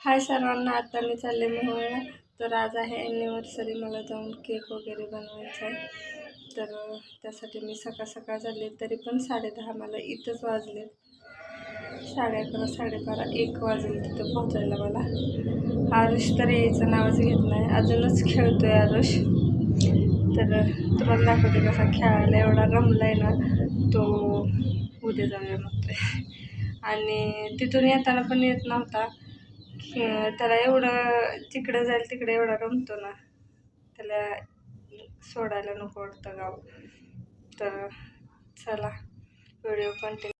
हाय सर्वांना आता मी चालले मोहळला तर आज आहे ॲनिव्हर्सरी मला जाऊन केक वगैरे बनवायचा आहे. तर त्यासाठी मी सकाळ सकाळ चालले तरी पण साडेदहा मला इथंच वाजले. साडे अकरा साडेबारा एक वाजेल तिथं पोहोचायला मला. आरुष तर यायचं नावच घेत नाही. अजूनच खेळतोय आरुष. तर तुम्हाला दाखवते कसा खेळायला एवढा रमला आहे ना तो उद्या जाऊया मग आणि तिथून येताना पण येत नव्हता. त्याला एवढं तिकडं जाईल तिकडे एवढा रमतो ना. त्याला सोडायला नको वाटतं गाव. तर चला व्हिडिओ कंटिन्यू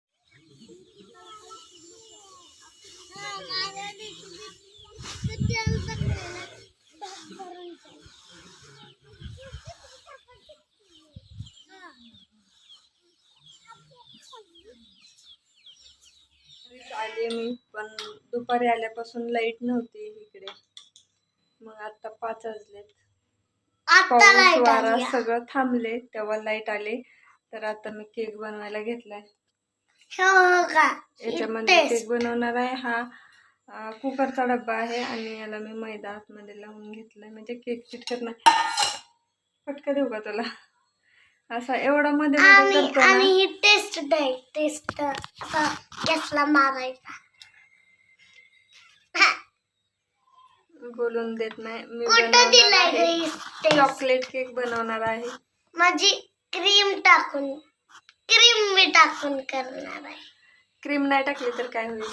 आले मी पण दुपारी आल्यापासून लाइट नव्हती इकडे. मग आता पाच वाजलेत. पाऊस वारा सगळं थांबले तेव्हा लाइट आले. तर आता मी केक बनवायला घेतलाय. हो याच्यामध्ये. केक बनवणार आहे हा कुकरचा डब्बा आहे आणि याला मी मैदा आतमध्ये लावून घेतलाय. म्हणजे केक चिटकत नाही. फटका देऊ का तुला? असा एवढा मध्ये मध्ये आणि करतो आणि ना ही टेस्ट आहे टेस्ट असा गॅसला मारायचा. बोलून देत नाही. मी कुठं बनवणार दिलाय आहे? taste? चॉकलेट केक बनवणार आहे. माझी क्रीम टाकून क्रीम मी टाकून करणार आहे. क्रीम नाही टाकली तर काय होईल?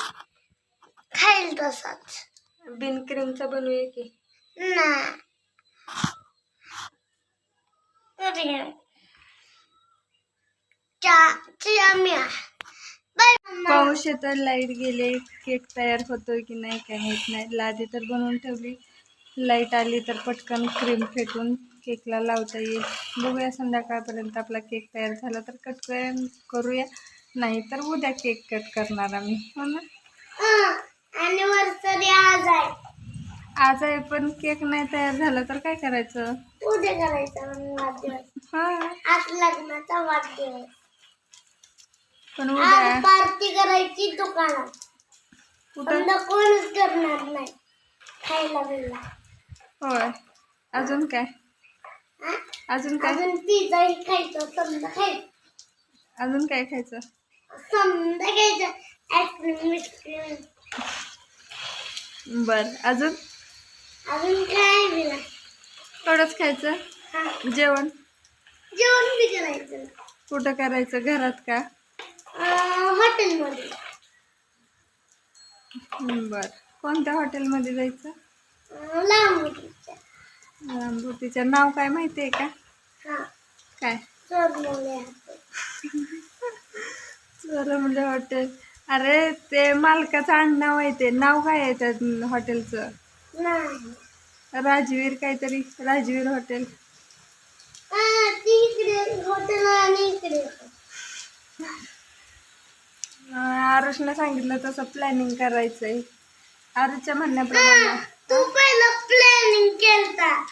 खाईल तसाच. बिन क्रीमचा बनवूया की? ना क्रीम चा चाम्या बाय मम्मा. पाऊस येतं लाइट गेले केक तयार होतोय की नाही काय माहीत नाही. लादी तर बनवून ठेवली. लाइट आली तर पटकन क्रीम फेटून केकला लावता येईल. बघूया संध्याकाळपर्यंत आपला केक तयार झाला तर कट करूया नाही तर उद्या केक कट करणार आम्ही. हो ना? आज आहे. आज आहे पण केक नाही तयार झाला तर काय करायचं? उद्या करायचा हा. आज लग्नाचा वाढदिवस. पण उद्या पार्टी करायची दुकानात. कुठं? पण कोणच करणार नाही. खायला बिल्ला होय. अजून काय? हा? अजून काय? अजून पिझ्झाही खायचं समजा खायचं. अजून काय खायचं? समजा घ्यायचं आईस्क्रीम बिस्क्रीम बर. अजून? अजून काय बिला? थोडंच खायचं? हा. जेवण? जेवण बी करायचं. कुठं करायचं? घरात का? हॉटेलमध्ये. बर. कोणत्या हॉटेलमध्ये जायचं? अं, लांब मिठाच्या. रामभूतीचं नाव काय माहिती आहे का? हा. काय? चोरमोले म्हणजे हॉटेल. अरे ते मालकाचं आडनाव आहे ते. नाव काय आहे त्या हॉटेलचं? राजवीर काहीतरी. राजवीर हॉटेल हा, ती इकडे हॉटेल आणि इकडे अं, आरुषनं सांगितलं तसं प्लॅनिंग करायचंय. आरुषच्या म्हणण्याप्रमाणे. तू पहिलं प्लॅनिंग केलता.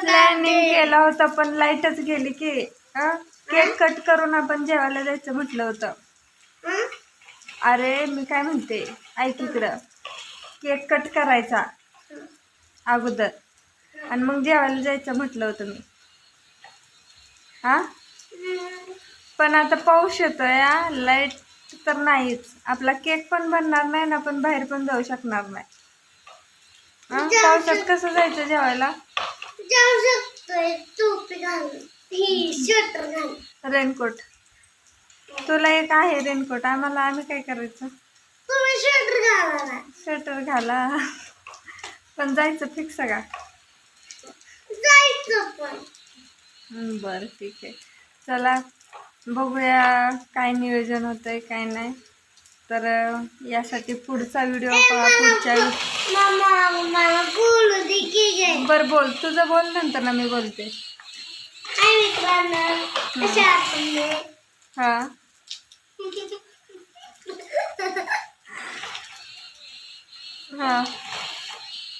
प्लॅनिंग. केलं होतं पण लाईटच गेली की केक कट करून आपण जेवायला जायचं म्हटलं होतं. हं? अरे मी काय म्हणते? ऐक इकडं. केक कट करायचा. अगोदर. आणि मग जेवायला जायचं म्हटलं होतं मी. हं. पण आता पाऊस येतोय लाइट तर नाहीच. आपला केक पण बनणार नाही ना आपण बाहेर पण जाऊ शकणार नाही. पावसात कसं जायचं जेवायला? जाऊ शकतोय. टोपी घालून ही रेनकोट. तुला एक आहे रेनकोट. आम्हाला आम्ही काय करायचं? तुम्ही स्वेटर घाला स्वेटर घाला. पण जायचं फिक्स का? जायचं पण. बरं ठीक आहे. चला. बघूया काय नियोजन होतंय काय नाही. तर यासाठी पुढचा व्हिडिओ पहा पुढच्या बरं बोल तुझं बोल नंतर ना मी बोलते. हां. हां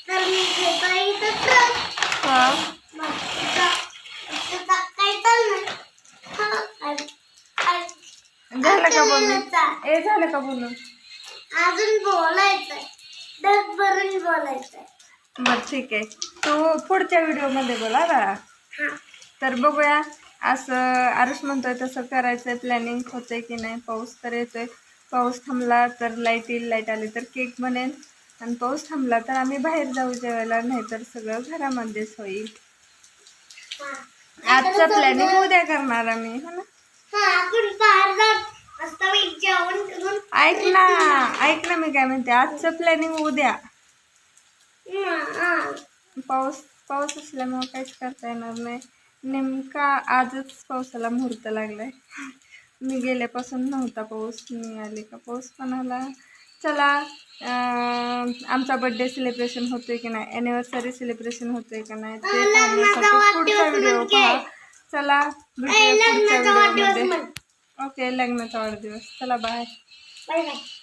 तर मी घेतो इथं ट्रक हां मग तिथं- तिथं काही चाललंय हा, आणि- आणि झालं का बोलून बोलायचा. ए झालं का बोलून अजून बोलायचंय. बरं ठीक आहे. तू पुढच्या व्हिडिओमध्ये बोला हा तर बघूया असं आरुष म्हणतोय तसं करायचंय प्लॅनिंग होतंय की नाही पाऊस तर येतोय. पाऊस थांबला तर लाइट येईल लाइट आली तर केक बनेल. आणि पाऊस थांबला तर आम्ही बाहेर जाऊ जेवायला नाही तर सगळं घरामध्येच होईल. आजचं प्लॅनिंग उद्या करणार आम्ही हो ना? हा आपण बाहेर जाऊन मस्त वेळ जेवण करून ऐक ना ऐक ना मी काय म्हणते आजचं प्लॅनिंग उद्या. पाऊस पाऊस असल्यामुळं काहीच करता येणार नाही. नेमका आजच पावसाला मुहूर्त लागलाय. मी गेल्यापासून नव्हता पाऊस मी आले का पाऊस पण आला. चला आमचा बड्डे सेलिब्रेशन होतोय की नाही? ॲनिव्हर्सरी सेलिब्रेशन होतोय का नाही? ते पाहण्यासाठी पुढचा व्हिडिओ पहा. चला भेटूया पुढच्या व्हिडिओमध्ये ओके लग्नाचा वाढदिवस चला बाय Bây.